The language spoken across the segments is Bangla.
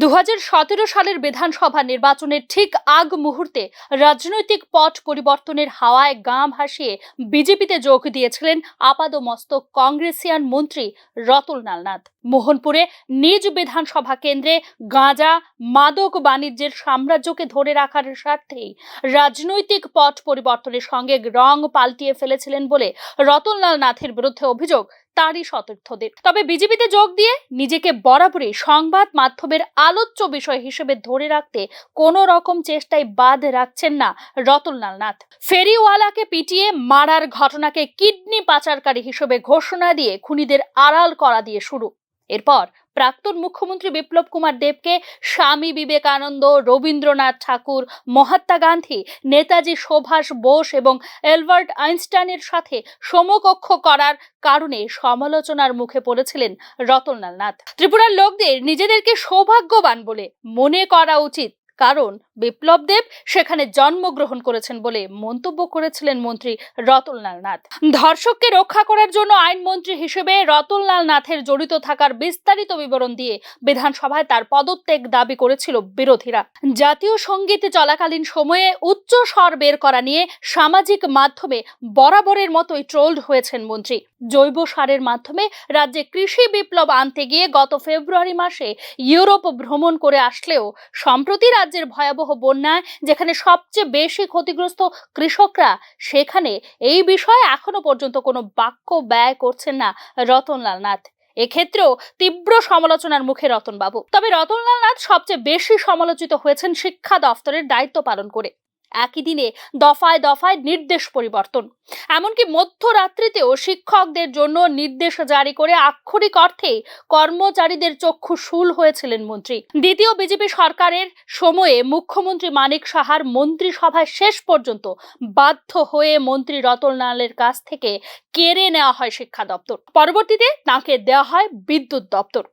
দু হাজার সতেরো সালের বিধানসভা নির্বাচনের ঠিক আগ মুহূর্তে রাজনৈতিক পট পরিবর্তনের হাওয়ায় গাঁ ভাসিয়ে বিজেপিতে যোগ দিয়েছিলেন আপাদমস্তক কংগ্রেসিয়ান মন্ত্রী রতনলাল নাথ। মোহনপুরে নিজ বিধানসভা কেন্দ্রে গাঁজা, মাদক বাণিজ্যের সাম্রাজ্যকে ধরে রাখার স্বার্থেই রাজনৈতিক পট পরিবর্তনের সঙ্গে রং পাল্টিয়ে ফেলেছিলেন বলে রতনলাল নাথের বিরুদ্ধে অভিযোগ তারই সতীর্থদের। তবে বিজেপিতে যোগ দিয়ে নিজেকে বরাবরই সংবাদ মাধ্যমের আলোচ্য বিষয় হিসেবে ধরে রাখতে কোনো রকম চেষ্টায় বাদ রাখছেন না রতনলাল নাথ। ফেরিওয়ালাকে পিটিয়ে মারার ঘটনাকে কিডনি পাচারকারী হিসেবে ঘোষণা দিয়ে খুনিদের আড়াল করা দিয়ে শুরু। এরপর প্রাক্তন মুখ্যমন্ত্রী বিপ্লব কুমার দেবকে স্বামী বিবেকানন্দ, রবীন্দ্রনাথ ঠাকুর, মহাত্মা গান্ধী, নেতাজি সুভাষ বোস এবং এলবার্ট আইনস্টাইনের সাথে সমকক্ষ করার কারণে সমালোচনার মুখে পড়েছিলেন রতনলাল নাথ। ত্রিপুরার লোকদের নিজেদেরকে সৌভাগ্যবান বলে মনে করা উচিত, কারণ বিপ্লব দেব সেখানে জন্মগ্রহণ করেছেন বলে মন্তব্য করেছিলেন মন্ত্রী রতনলাল নাথ। ধর্ষককে রক্ষা করার জন্য আইনমন্ত্রী হিসেবে রতনলাল নাথের জড়িত থাকার বিস্তারিত বিবরণ দিয়ে বিধানসভায় তার পদত্যাগ দাবি করেছিল বিরোধীরা। জাতীয় সংগীত চলাকালীন সময়ে উচ্চ স্বর বের করা নিয়ে সামাজিক মাধ্যমে বরাবরের মতোই ট্রোলড হয়েছেন মন্ত্রী। জৈব সারের মাধ্যমে রাজ্যে কৃষি বিপ্লব আনতে গিয়ে গত ফেব্রুয়ারি মাসে ইউরোপ ভ্রমণ করে আসলেও সম্প্রতি রাজ্যের ভয়াবহ বন্যায়, যেখানে সবচেয়ে বেশি ক্ষতিগ্রস্ত কৃষকরা, সেখানে এই বিষয়ে এখনও পর্যন্ত কোনো বাক্য ব্যয় করছেন না রতনলাল নাথ। এক্ষেত্রেও তীব্র সমালোচনার মুখে রতনবাবু। তবে রতনলাল নাথ সবচেয়ে বেশি সমালোচিত হয়েছেন শিক্ষা দফতরের দায়িত্ব পালন করে। একই দিনে দফায় দফায় নির্দেশ পরিবর্তন। এমনকি মধ্যরাত্রিতেও শিক্ষকদের জন্য নির্দেশ জারি করে আক্ষরিক অর্থে কর্মচারীদের চক্ষু শুল হয়েছিলেন মন্ত্রী। দ্বিতীয় বিজেপি সরকারের সময়ে মুখ্যমন্ত্রী মানিক সাহার মন্ত্রিসভায় শেষ পর্যন্ত বাধ্য হয়ে মন্ত্রী রতনলালের কাছ থেকে কেড়ে নেওয়া হয় শিক্ষা দপ্তর। পরবর্তীতে তাকে দেওয়া হয় বিদ্যুৎ দপ্তর।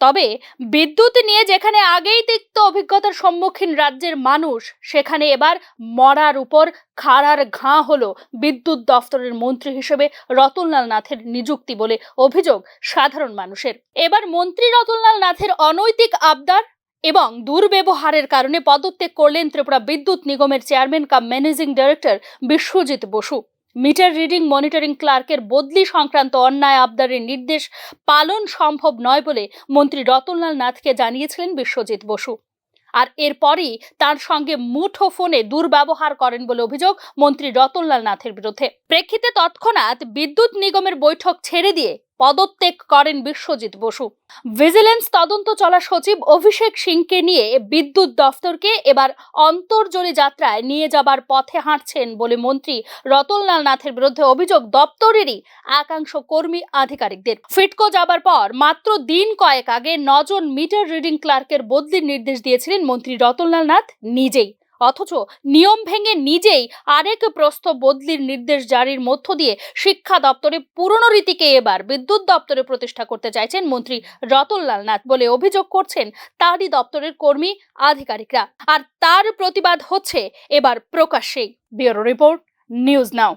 তবে বিদ্যুৎ নিয়ে যেখানে আগেই তিক্ত অভিজ্ঞতার সম্মুখীন রাজ্যের মানুষ, সেখানে এবার মরার উপর খাড়ার ঘাঁ হলো বিদ্যুৎ দফতরের মন্ত্রী হিসেবে রতনলাল নাথের নিযুক্তি বলে অভিযোগ সাধারণ মানুষের। এবার মন্ত্রী রতনলাল নাথের অনৈতিক আবদার এবং দুর্ব্যবহারের কারণে পদত্যাগ করলেন ত্রিপুরা বিদ্যুৎ নিগমের chairman cum managing director Biswajit Basu. Meter reading monitoring ক্লার্কের বদলি সংক্রান্ত অন্যায় আবদারের নির্দেশ পালন সম্ভব নয় বলে মন্ত্রী রতনলাল নাথকে জানিয়েছিলেন বিশ্বজিৎ বসু। আর এরপরই তার সঙ্গে মুঠো ফোনে দুর্ব্যবহার করেন বলে অভিযোগ মন্ত্রী রতনলাল নাথের বিরুদ্ধে। প্রেক্ষিতে তৎক্ষণাৎ বিদ্যুৎ নিগমের বৈঠক ছেড়ে দিয়ে পদত্যাগ করেন বিশ্বজিৎ বসু। ভিজিলেন্স তদন্ত চলা সচিব অভিষেক সিংকে নিয়ে বিদ্যুৎ দফতরকে এবার অন্তর্জলি যাত্রায় নিয়ে যাবার পথে হাঁটছেন বলে মন্ত্রী রতনলাল নাথের বিরুদ্ধে অভিযোগ দপ্তরেরই একাংশ কর্মী আধিকারিকদের। ফিটকো যাবার পর মাত্র দিন কয়েক আগে নজন মিটার রিডিং ক্লার্কের বদলির নির্দেশ দিয়েছিলেন মন্ত্রী রতনলাল নাথ নিজেই। অথচ নিয়ম ভেঙে নিজেই আরেক প্রস্থ বদলির নির্দেশ জারির মধ্য দিয়ে শিক্ষা দপ্তরে পুরনো রীতিকে এবার বিদ্যুৎ দপ্তরে প্রতিষ্ঠা করতে চাইছেন মন্ত্রী রতনলাল নাথ বলে অভিযোগ করছেন তারই দপ্তরের কর্মী আধিকারিকরা। আর তার প্রতিবাদ হচ্ছে এবার প্রকাশ্যেই। Bureau report, news now.